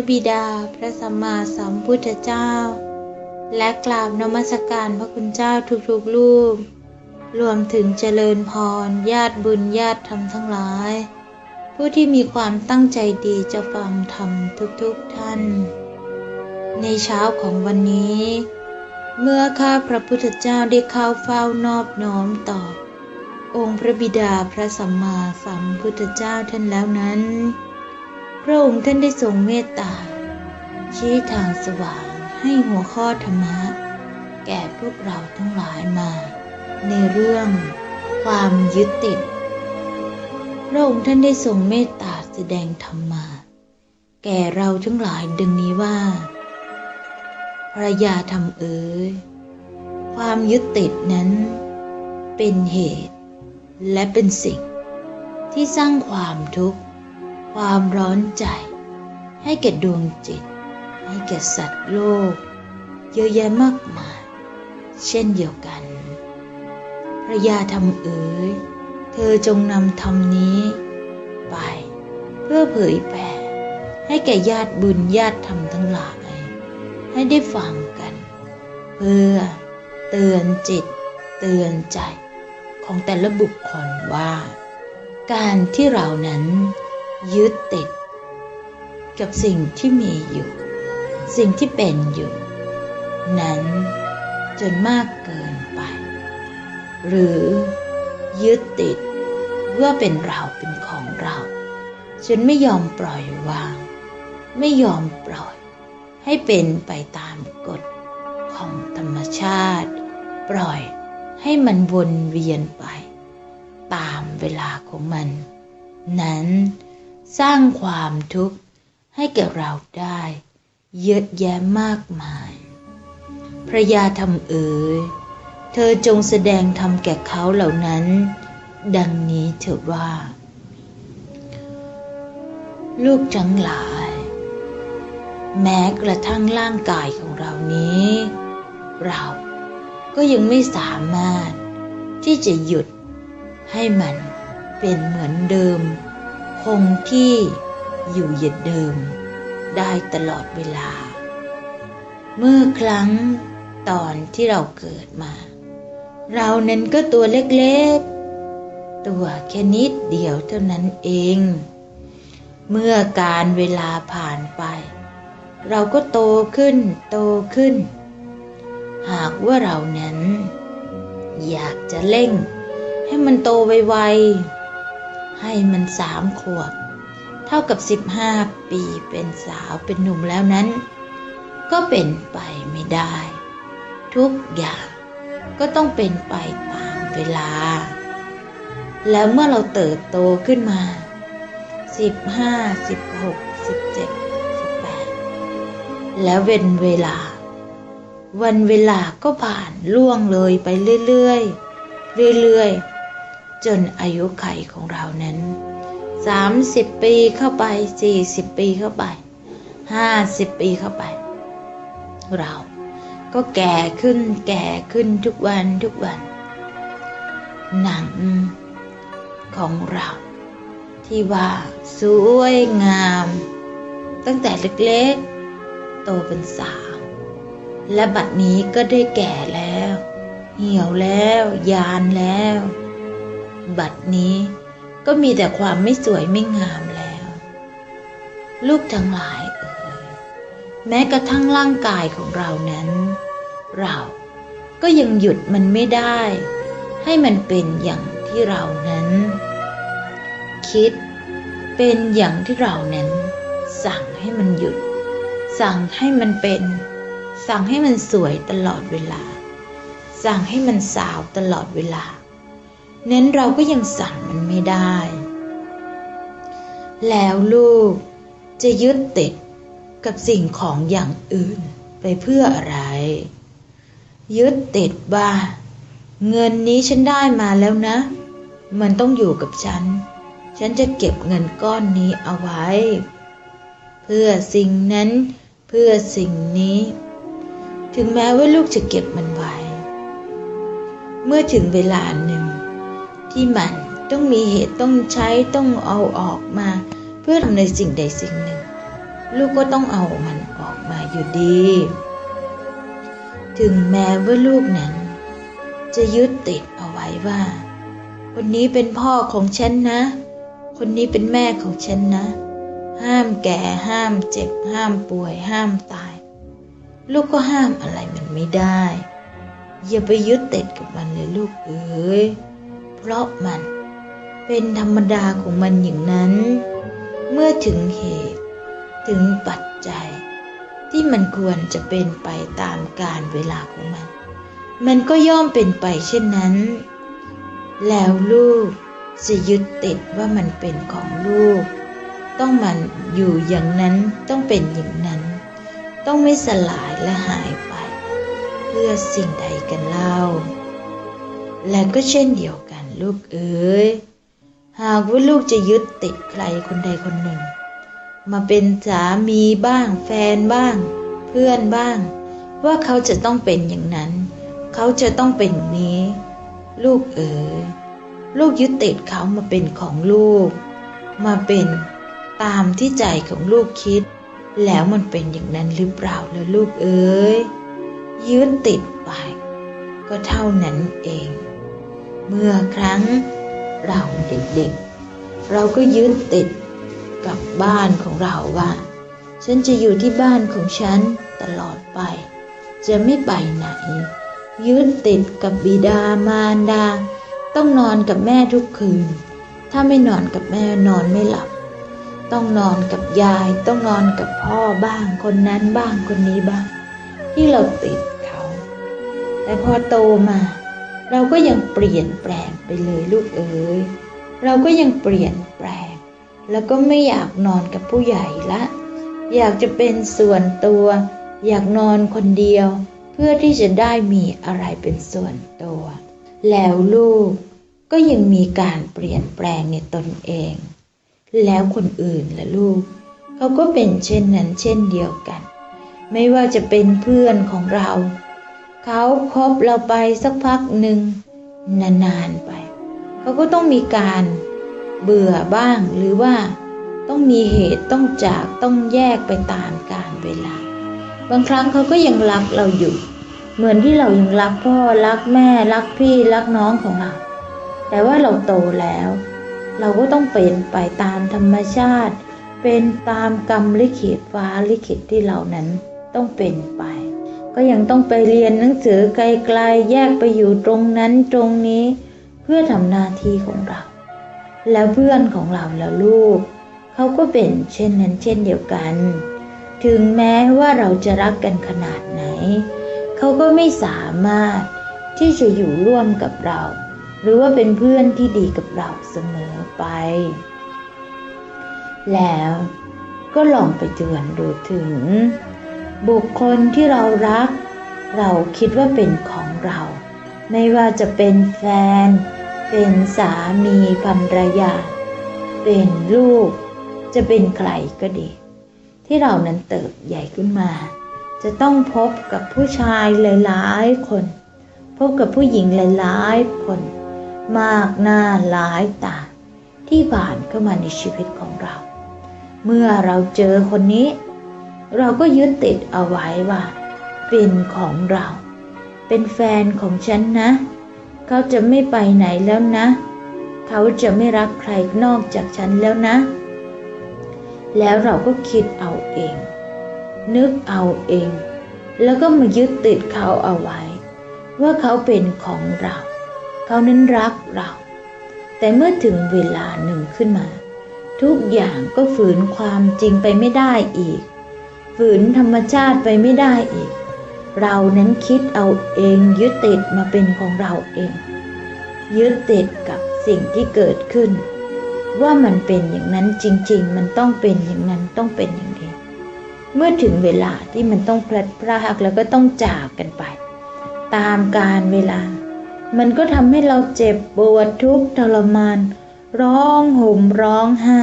ระบิดาพระสัมมาสัมพุทธเจ้า และกราบนมัสการพระคุณเจ้าทุกๆรูป รวมถึงเจริญพรญาติบุญญาติธรรมทั้งหลาย ผู้ที่มีความตั้งใจดีจะฟังธรรมทุกๆท่าน ในเช้าของวันนี้ เมื่อข้าพระพุทธเจ้าได้เข้าเฝ้านอบน้อมต่อ องค์พระบิดาพระสัมมาสัมพุทธเจ้าท่านแล้วนั้น ระองค์ท่านได้ทรงเมตตา ชี้ทางสว่างให้หัวข้อธรรมะ แก่พวกเราทั้งหลายมา ในเรื่องความยึดติด พระองค์ท่านได้ทรงเมตตาแสดงธรรมมาแก่เราทั้งหลายดังนี้ว่าภรยาธรรมเอ๋ยความยึดติดนั้น เป็นเหตุ และเป็นสิ่ง ที่สร้างความทุกข์ ความร้อนใจ ให้แก่ดวงจิต ให้แก่สัตว์โลก เยอะแยะมากมาย เช่นเดียวกัน พระยาธรรมเอ๋ย เธอจงนำธรรมนี้ ไป เพื่อเผยแผ่ให้แก่ญาติบุญญาติธรรมทั้งหลาย ให้ได้ฟังกัน เพื่อเตือนจิต เตือนใจของแต่ละบุคคลว่า การที่เรานั้น ยึดติด กับสิ่งที่มีอยู่ สิ่งที่เป็นอยู่ นั้นจนมากเกินไป หรือยึดติดว่าเป็นเราเป็นของเราจนไม่ยอมปล่อยวาง ไม่ยอมปล่อย ให้เป็นไปตามกฎของธรรมชาติ ปล่อยให้มันวนเวียนไป ตามเวลาของมัน นั้น สร้างความทุกข์ให้แก่เราได้ เยอะแยะมากมาย พระยาธรรมเอ๋ย เธอจงแสดงธรรมแก่เขาเหล่านั้น ดังนี้เถิดว่า ลูกทั้งหลาย แม้กระทั่งร่างกายของเรานี้ เราก็ยังไม่สามารถที่จะหยุดให้มันเป็นเหมือนเดิม คงที่อยู่อย่างเดิม ได้ตลอดเวลา เมื่อครั้งตอนที่เราเกิดมา เรานั้นก็ตัวเล็กๆ ตัวแค่นิดเดียวเท่านั้นเอง เมื่อการเวลาผ่านไป เราก็โตขึ้นโตขึ้น หากว่าเรานั้น อยากจะเร่งให้มันโตไวๆ ให้มันสามขวบ เท่ากับสิบห้าปีเป็นสาวเป็นหนุ่มแล้วนั้น ก็เป็นไปไม่ได้ ทุกอย่างก็ต้องเป็นไปตามเวลา แล้วเมื่อเราเติบโตขึ้นมาสิบห้าสิบหกสิบเจ็ดสิบแปดแล้วเว้นเวลา วันเวลาก็ผ่านล่วงเลยไปเรื่อยๆเรื่อยๆ จนอายุไขของเรานั้นสามสิบปีเข้าไปสี่สิบปีเข้าไปห้าสิบปีเข้าไป เราก็แก่ขึ้นแก่ขึ้นทุกวันทุกวัน หนังของเรา ที่ว่าสวยงาม ตั้งแต่เล็กๆ โตเป็นสาว และบัดนี้ก็ได้แก่แล้ว เหี่ยวแล้ว ยานแล้ว บัดนี้ก็มีแต่ความไม่สวยไม่งามแล้ว ลูกทั้งหลายเอ่ยแม้กระทั่งร่างกายของเรานั้น เราก็ยังหยุดมันไม่ได้ ให้มันเป็นอย่างที่เรานั้น คิดเป็นอย่างที่เรานั้น สั่งให้มันหยุด สั่งให้มันเป็น สั่งให้มันสวยตลอดเวลา สั่งให้มันสาวตลอดเวลา เน้นเราก็ยังสั่งมันไม่ได้ แล้วลูกจะยึดติดกับสิ่งของอย่างอื่นไปเพื่ออะไร ยึดติดว่าเงินนี้ฉันได้มาแล้วนะ มันต้องอยู่กับฉัน ฉันจะเก็บเงินก้อนนี้เอาไว้ เพื่อสิ่งนั้นเพื่อสิ่งนี้ ถึงแม้ว่าลูกจะเก็บมันไว้ เมื่อถึงเวลาหนึ่ง ที่มันต้องมีเหตุต้องใช้ต้องเอาออกมา เพื่อทำในสิ่งใดสิ่งหนึ่ง ลูกก็ต้องเอามันออกมาอยู่ดี ถึงแม้ว่าลูกนั้น จะยึดติดเอาไว้ว่า คนนี้เป็นพ่อของฉันนะ คนนี้เป็นแม่ของฉันนะ ห้ามแก่ห้ามเจ็บห้ามป่วย ห้ามตาย ลูกก็ห้ามอะไรมันไม่ได้ อย่าไปยึดติดกับมันเลยลูกเอ๋ย เพราะมัน เป็นธรรมดาของมันอย่างนั้น เมื่อถึงเหตุ ถึงปัจจัย ที่มันควรจะเป็นไปตามกาลเวลาของมัน มันก็ย่อมเป็นไปเช่นนั้น แล้วลูกจะยึดติดว่ามันเป็นของลูก ต้องมันอยู่อย่างนั้นต้องเป็นอย่างนั้น ต้องไม่สลายและหายไป เพื่อสิ่งใดกันเล่า และก็เช่นเดียวกัน ลูกเอ๋ยหากว่าลูกจะยึดติดใครคนใดคนหนึ่ง มาเป็นสามีบ้าง แฟนบ้าง เพื่อนบ้าง ว่าเขาจะต้องเป็นอย่างนั้น เขาจะต้องเป็นอย่างนี้ ลูกเอ๋ยลูกยึดติดเขามาเป็นของลูก มาเป็นตามที่ใจของลูกคิด แล้วมันเป็นอย่างนั้นหรือเปล่าแล้วลูกเอ๋ยยึดติดไป ก็เท่านั้นเอง เมื่อครั้งเราเด็กๆ เราก็ยึดติดกับบ้านของเราว่า ฉันจะอยู่ที่บ้านของฉันตลอดไป จะไม่ไปไหน ยึดติดกับบิดามารดา ต้องนอนกับแม่ทุกคืน ถ้าไม่นอนกับแม่นอนไม่หลับ ต้องนอนกับยาย ต้องนอนกับพ่อบ้างคนนั้นบ้างคนนี้บ้าง ที่เราติดเขา แต่พอโตมา เราก็ยังเปลี่ยนแปลงไปเลยลูกเอ๋ยเราก็ยังเปลี่ยนแปลง แล้วก็ไม่อยากนอนกับผู้ใหญ่ละ อยากจะเป็นส่วนตัว อยากนอนคนเดียว เพื่อที่จะได้มีอะไรเป็นส่วนตัว แล้วลูกก็ยังมีการเปลี่ยนแปลงในตนเอง แล้วคนอื่นละลูก เขาก็เป็นเช่นนั้นเช่นเดียวกัน ไม่ว่าจะเป็นเพื่อนของเรา เขาคบเราไปสักพักหนึ่งนานๆไป เขาก็ต้องมีการเบื่อบ้างหรือว่าต้องมีเหตุต้องจากต้องแยกไปตามกาลเวลา บางครั้งเขาก็ยังรักเราอยู่ เหมือนที่เรายังรักพ่อรักแม่รักพี่รักน้องของเรา แต่ว่าเราโตแล้ว เราก็ต้องเป็นไปตามธรรมชาติ เป็นตามกรรมลิขิตฟ้าลิขิตที่เรานั้นต้องเป็นไป ก็ยังต้องไปเรียนหนังสือไกลๆแยกไปอยู่ตรงนั้นตรงนี้ เพื่อทำหน้าที่ของเรา แล้วเพื่อนของเราแล้วลูก เขาก็เป็นเช่นนั้นเช่นเดียวกัน ถึงแม้ว่าเราจะรักกันขนาดไหน เขาก็ไม่สามารถที่จะอยู่ร่วมกับเรา หรือว่าเป็นเพื่อนที่ดีกับเราเสมอไป แล้วก็ลองไปเตือนดูถึง บุคคลที่เรารัก เราคิดว่าเป็นของเรา ไม่ว่าจะเป็นแฟน เป็นสามีภรรยา เป็นลูก จะเป็นใครก็ดี ที่เรานั้นเติบใหญ่ขึ้นมา จะต้องพบกับผู้ชายหลายๆคน พบกับผู้หญิงหลายๆคน มากหน้าหลายตาที่ผ่านเข้ามาในชีวิตของเรา เมื่อเราเจอคนนี้ เราก็ยึดติดเอาไว้ว่า เป็นของเรา เป็นแฟนของฉันนะ เขาจะไม่ไปไหนแล้วนะ เขาจะไม่รักใครนอกจากฉันแล้วนะ แล้วเราก็คิดเอาเอง นึกเอาเอง แล้วก็มายึดติดเขาเอาไว้ ว่าเขาเป็นของเรา เขานั้นรักเรา แต่เมื่อถึงเวลาหนึ่งขึ้นมา ทุกอย่างก็ฝืนความจริงไปไม่ได้อีก ฝืนธรรมชาติไปไม่ได้อีก เรานั้นคิดเอาเองยึดติดมาเป็นของเราเอง ยึดติดกับสิ่งที่เกิดขึ้น ว่ามันเป็นอย่างนั้นจริง ๆ มันต้องเป็นอย่างนั้นต้องเป็นอย่างนี้เมื่อถึงเวลาที่มันต้องพลัดพรากแล้วก็ต้องจากกันไป ตามการเวลา มันก็ทำให้เราเจ็บปวดทุกข์ทรมาน ร้องห่มร้องไห้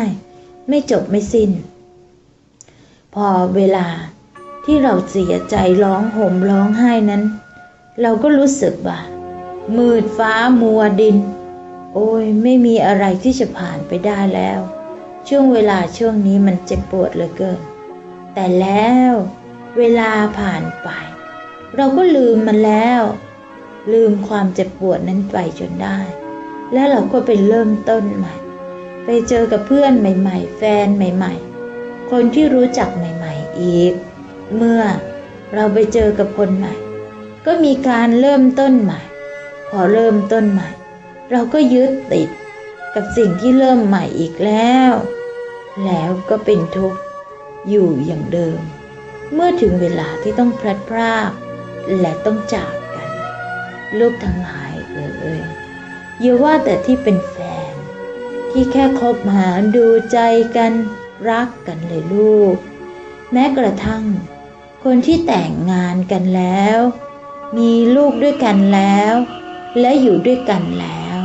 ไม่จบไม่สิ้น พอเวลาที่เราเสียใจร้องห่มร้องไห้นั้น เราก็รู้สึกว่ามืดฟ้ามัวดิน โอ้ยไม่มีอะไรที่จะผ่านไปได้แล้ว ช่วงเวลาช่วงนี้มันเจ็บปวดเหลือเกิน แต่แล้วเวลาผ่านไป เราก็ลืมมันแล้ว ลืมความเจ็บปวดนั้นไปจนได้ แล้วเราก็ไปเริ่มต้นใหม่ ไปเจอกับเพื่อนใหม่ ๆ แฟนใหม่ ๆ คนที่รู้จักใหม่ ๆ อีก เมื่อเราไปเจอกับคนใหม่ ก็มีการเริ่มต้นใหม่ พอเริ่มต้นใหม่ เราก็ยึดติดกับสิ่งที่เริ่มใหม่อีกแล้ว แล้วก็เป็นทุกข์อยู่อย่างเดิม เมื่อถึงเวลาที่ต้องพลัดพรากและต้องจากกัน ลูกทั้งหลายเอ่ยอย่าว่าแต่ที่เป็นแฟน ที่แค่คบหาดูใจกัน รักกันเลยลูก แม้กระทั่ง คนที่แต่งงานกันแล้ว มีลูกด้วยกันแล้ว และอยู่ด้วยกันแล้ว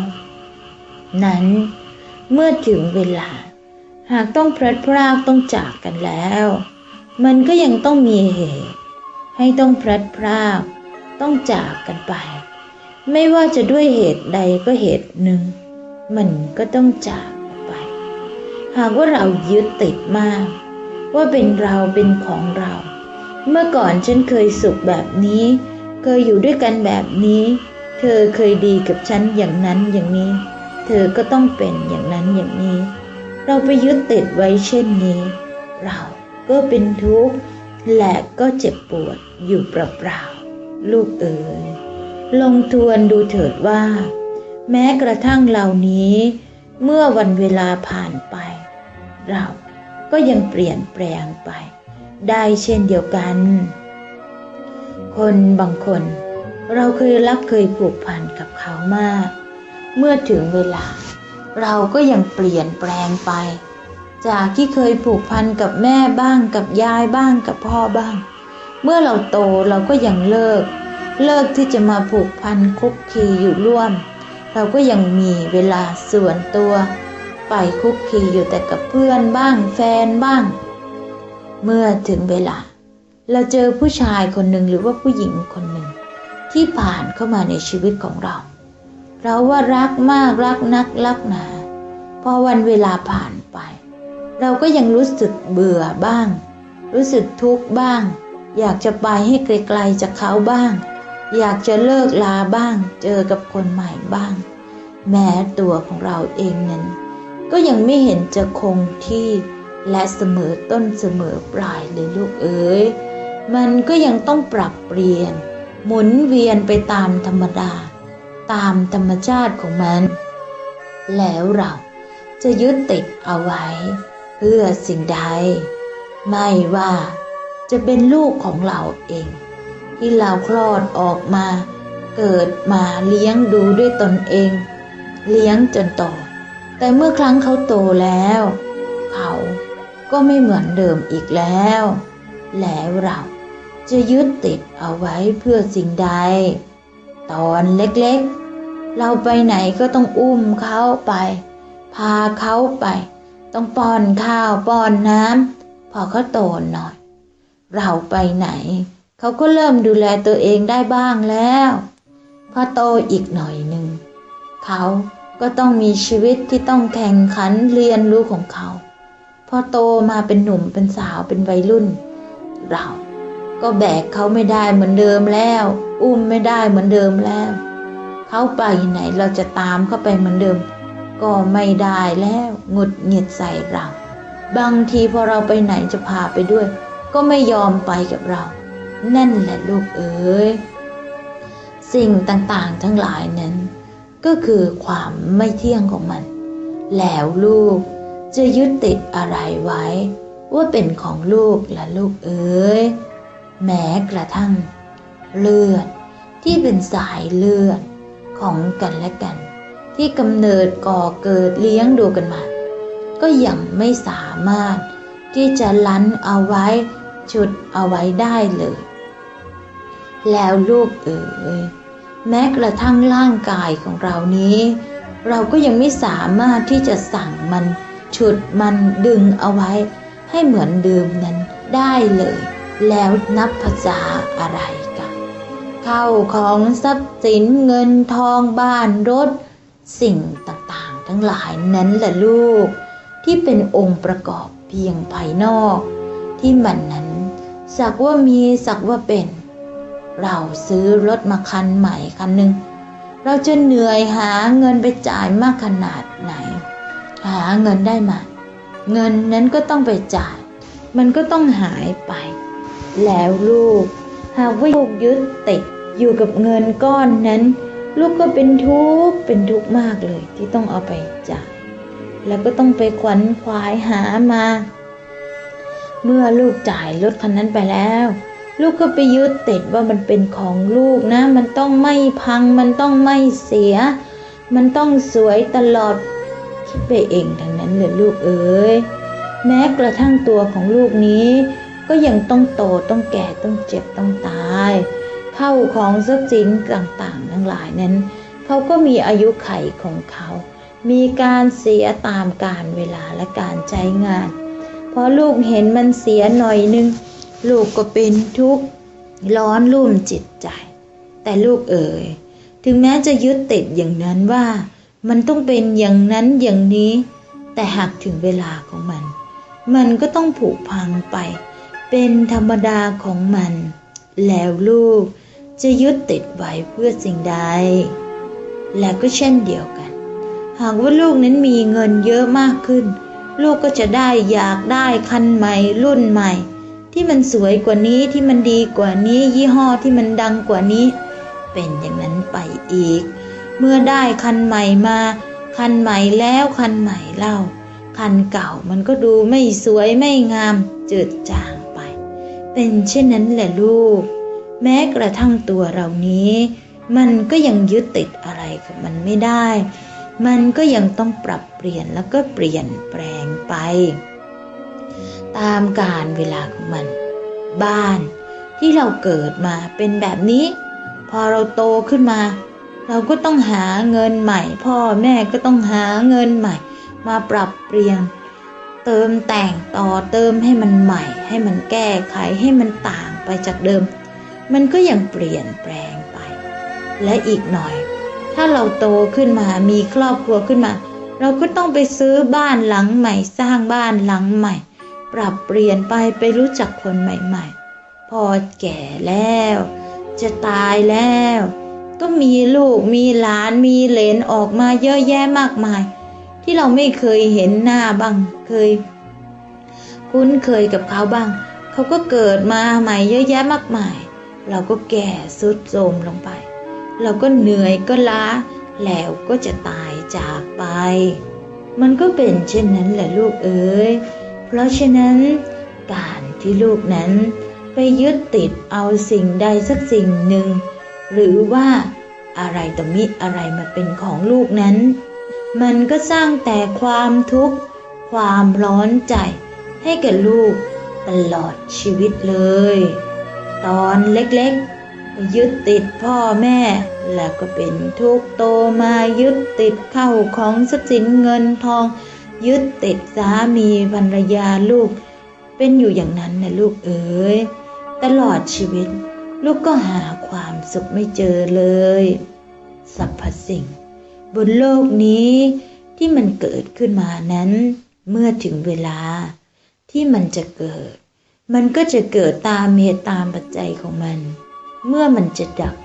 นั้นเมื่อถึงเวลา หากต้องพลัดพรากต้องจากกันแล้ว มันก็ยังต้องมีเหตุ ให้ต้องพลัดพรากต้องจากกันไป ไม่ว่าจะด้วยเหตุใดก็เหตุหนึ่ง มันก็ต้องจากากว่าเรายึดติดมาก ว่าเป็นเราเป็นของเรา เมื่อก่อนฉันเคยสุขแบบนี้ เคยอยู่ด้วยกันแบบนี้ เธอเคยดีกับฉันอย่างนั้นอย่างนี้ เธอก็ต้องเป็นอย่างนั้นอย่างนี้ เราไปยึดติดไว้เช่นนี้ เราก็เป็นทุกข์และก็เจ็บปวดอยู่เปล่าๆลูกเอ๋ยลงทวนดูเถิดว่า แม้กระทั่งเหล่านี้ เมื่อวันเวลาผ่านไป เราก็ยังเปลี่ยนแปลงไป ได้เช่นเดียวกัน คนบางคน เราเคยรักเคยผูกพันกับเขามาก เมื่อถึงเวลา เราก็ยังเปลี่ยนแปลงไป จากที่เคยผูกพันกับแม่บ้างกับยายบ้างกับพ่อบ้าง เมื่อเราโตเราก็ยังเลิก เลิกที่จะมาผูกพันคุกคีอยู่ร่วม เราก็ยังมีเวลาส่วนตัว ไปคุกคีอยู่แต่กับเพื่อนบ้างแฟนบ้าง เมื่อถึงเวลา เราเจอผู้ชายคนหนึ่งหรือว่าผู้หญิงคนหนึ่ง ที่ผ่านเข้ามาในชีวิตของเรา เราว่ารักมากรักนักรักหนาพอวันเวลาผ่านไป เราก็ยังรู้สึกเบื่อบ้าง รู้สึกทุกข์บ้าง อยากจะไปให้ไกลๆจากเขาบ้าง อยากจะเลิกลาบ้าง เจอกับคนใหม่บ้าง แม้ตัวของเราเองนั้น ก็ยังไม่เห็นจะคงที่และเสมอต้นเสมอปลายเลยลูกเอ๋ย มันก็ยังต้องปรับเปลี่ยน หมุนเวียนไปตามธรรมดา ตามธรรมชาติของมัน แล้วเราจะยึดติดเอาไว้ เพื่อสิ่งใด ไม่ว่าจะเป็นลูกของเราเอง ที่เราคลอดออกมา เกิดมาเลี้ยงดูด้วยตนเอง เลี้ยงจนโต แต่เมื่อครั้งเขาโตแล้ว เขาก็ไม่เหมือนเดิมอีกแล้ว แล้วเราจะยึดติดเอาไว้เพื่อสิ่งใด ตอนเล็กๆ เราไปไหนก็ต้องอุ้มเขาไป พาเขาไป ต้องป้อนข้าวป้อนน้ำพอเขาโตหน่อย เราไปไหน เขาก็เริ่มดูแลตัวเองได้บ้างแล้ว พอโตอีกหน่อยหนึ่งเขา ก็ต้องมีชีวิตที่ต้องแข่งขันเรียนรู้ของเขา พอโตมาเป็นหนุ่มเป็นสาวเป็นวัยรุ่น เรา ก็แบกเขาไม่ได้เหมือนเดิมแล้ว อุ้มไม่ได้เหมือนเดิมแล้ว เขาไปไหนเราจะตามเขาไปเหมือนเดิม ก็ไม่ได้แล้วหงุดหงิดใส่เรา บางทีพอเราไปไหนจะพาไปด้วย ก็ไม่ยอมไปกับเรา นั่นแหละลูกเอ๋ยสิ่งต่างๆทั้งหลายนั้น ก็คือความไม่เที่ยงของมัน แล้วลูกจะยึดติดอะไรไว้ ว่าเป็นของลูกและลูกเอ๋ยแม้กระทั่ง เลือดที่เป็นสายเลือดของกันและกัน ที่กำเนิดก่อเกิดเลี้ยงดูกันมา ก็ยังไม่สามารถที่จะลั้นเอาไว้ชุดเอาไว้ได้เลย แล้วลูกเอ๋ย แม้กระทั่งร่างกายของเรานี้ เราก็ยังไม่สามารถที่จะสั่งมัน ฉุดมันดึงเอาไว้ ให้เหมือนเดิมนั้นได้เลย แล้วนับภาษาอะไรกันเข้าของทรัพย์สินเงินทองบ้านรถ สิ่งต่างๆ ทั้งหลายนั้นแหละลูก ที่เป็นองค์ประกอบเพียงภายนอก ที่มันนั้นสักว่ามีสักว่าเป็น เราซื้อรถมาคันใหม่คันหนึ่งเราจะเหนื่อยหาเงินไปจ่ายมากขนาดไหน หาเงินได้มา เงินนั้นก็ต้องไปจ่าย มันก็ต้องหายไป แล้วลูก หากว่าลูกยึดติดอยู่กับเงินก้อนนั้น ลูกก็เป็นทุกข์เป็นทุกข์มากเลยที่ต้องเอาไปจ่าย แล้วก็ต้องไปขวัญขวายหามา เมื่อลูกจ่ายรถคันนั้นไปแล้ว ลูกก็ไปยึดติดว่ามันเป็นของลูกนะ มันต้องไม่พัง มันต้องไม่เสีย มันต้องสวยตลอด คิดไปเองทั้งนั้นเลยลูกเอ๋ยแม้กระทั่งตัวของลูกนี้ ก็ยังต้องโตต้องแก่ต้องเจ็บต้องตายเข้าของทรัพย์สินต่างๆ ทั้งหลายนั้น เขาก็มีอายุไขของเขา มีการเสียตามการเวลาและการใช้งานพอลูกเห็นมันเสียหน่อยนึง ลูกก็เป็นทุกข์ร้อนรุ่มจิตใจ แต่ลูกเอ๋ยถึงแม้จะยึดติดอย่างนั้นว่า มันต้องเป็นอย่างนั้นอย่างนี้ แต่หากถึงเวลาของมัน มันก็ต้องผุพังไป เป็นธรรมดาของมัน แล้วลูกจะยึดติดไว้เพื่อสิ่งใด และก็เช่นเดียวกัน หากว่าลูกนั้นมีเงินเยอะมากขึ้น ลูกก็จะได้อยากได้คันใหม่รุ่นใหม่ ที่มันสวยกว่านี้ที่มันดีกว่านี้ ยี่ห้อที่มันดังกว่านี้ เป็นอย่างนั้นไปอีก เมื่อได้คันใหม่มา คันใหม่แล้วคันใหม่เล่า คันเก่ามันก็ดูไม่สวยไม่งามเจิดจางไป เป็นเช่นนั้นแหละลูก แม้กระทั่งตัวเรานี้ มันก็ยังยึดติดอะไรกับมันไม่ได้ มันก็ยังต้องปรับเปลี่ยนแล้วก็เปลี่ยนแปลงไป ตามการเวลาของมัน บ้านที่เราเกิดมาเป็นแบบนี้ พอเราโตขึ้นมา เราก็ต้องหาเงินใหม่ พ่อแม่ก็ต้องหาเงินใหม่ มาปรับเปลี่ยนเติมแต่งต่อเติมให้มันใหม่ ให้มันแก้ไขให้มันต่างไปจากเดิม มันก็ยังเปลี่ยนแปลงไป และอีกหน่อย ถ้าเราโตขึ้นมามีครอบครัวขึ้นมา เราก็ต้องไปซื้อบ้านหลังใหม่ สร้างบ้านหลังใหม่ ปรับเปลี่ยนไปไปรู้จักคนใหม่ๆ พอแก่แล้ว จะตายแล้ว ก็มีลูกมีหลานมีเหลนออกมาเยอะแยะมากมาย ที่เราไม่เคยเห็นหน้าบ้างเคย คุ้นเคยกับเขาบ้าง เขาก็เกิดมาใหม่เยอะแยะมากมาย เราก็แก่สุดโทมลงไป เราก็เหนื่อยก็ล้าแล้วก็จะตายจากไป มันก็เป็นเช่นนั้นแหละลูกเอ๋ย เพราะฉะนั้น การที่ลูกนั้นไปยึดติดเอาสิ่งใดสักสิ่งหนึ่ง หรือว่าอะไรต่อมิอะไรมาเป็นของลูกนั้น มันก็สร้างแต่ความทุกข์ ความร้อนใจ ให้แก่ลูกตลอดชีวิตเลย ตอนเล็กๆ ยึดติดพ่อแม่ แล้วก็เป็นทุกโตมายึดติดเข้าของทรัพย์สินเงินทอง ยึดติดสามีภรรยาลูก เป็นอยู่อย่างนั้นนะลูกเอ๋ยตลอดชีวิต ลูกก็หาความสุขไม่เจอเลยสรรพสิ่ง บนโลกนี้ที่มันเกิดขึ้นมานั้น เมื่อถึงเวลาที่มันจะเกิด มันก็จะเกิดตามเหตุตามปัจจัยของมัน เมื่อมันจะดับ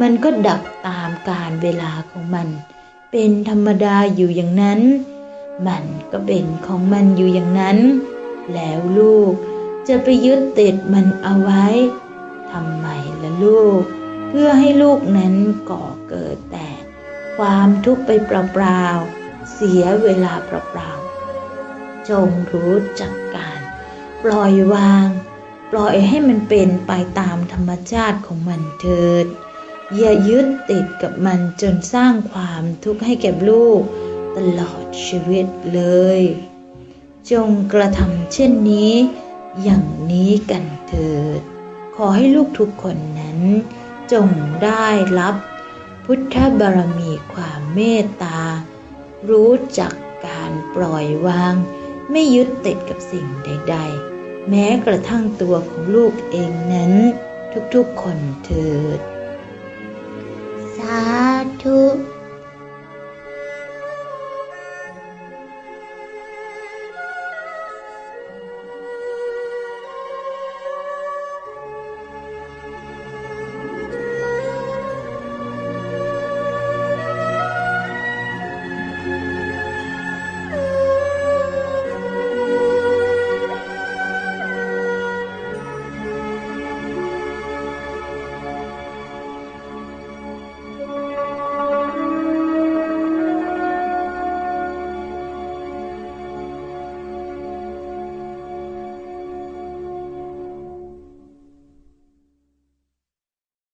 มันก็ดับตามการเวลาของมัน เป็นธรรมดาอยู่อย่างนั้น มันก็เป็นของมันอยู่อย่างนั้น แล้วลูกจะไปยึดติดมันเอาไว้ทำไมล่ะลูก เพื่อให้ลูกนั้นก่อเกิดแต่ ความทุกข์ไปเปล่าๆเสียเวลาเปล่าๆจงรู้จักการปล่อยวาง ปล่อยให้มันเป็นไปตามธรรมชาติของมันเถิด อย่ายึดติดกับมันจนสร้างความทุกข์ให้แก่ลูก ตลอดชีวิตเลย จงกระทำเช่นนี้ อย่างนี้กันเถิด ขอให้ลูกทุกคนนั้น จงได้รับพุทธบารมีความเมตตา รู้จักการปล่อยวาง ไม่ยึดติดกับสิ่งใด ๆ แม้กระทั่งตัวของลูกเองนั้น ทุกๆคนเถิด สาธุ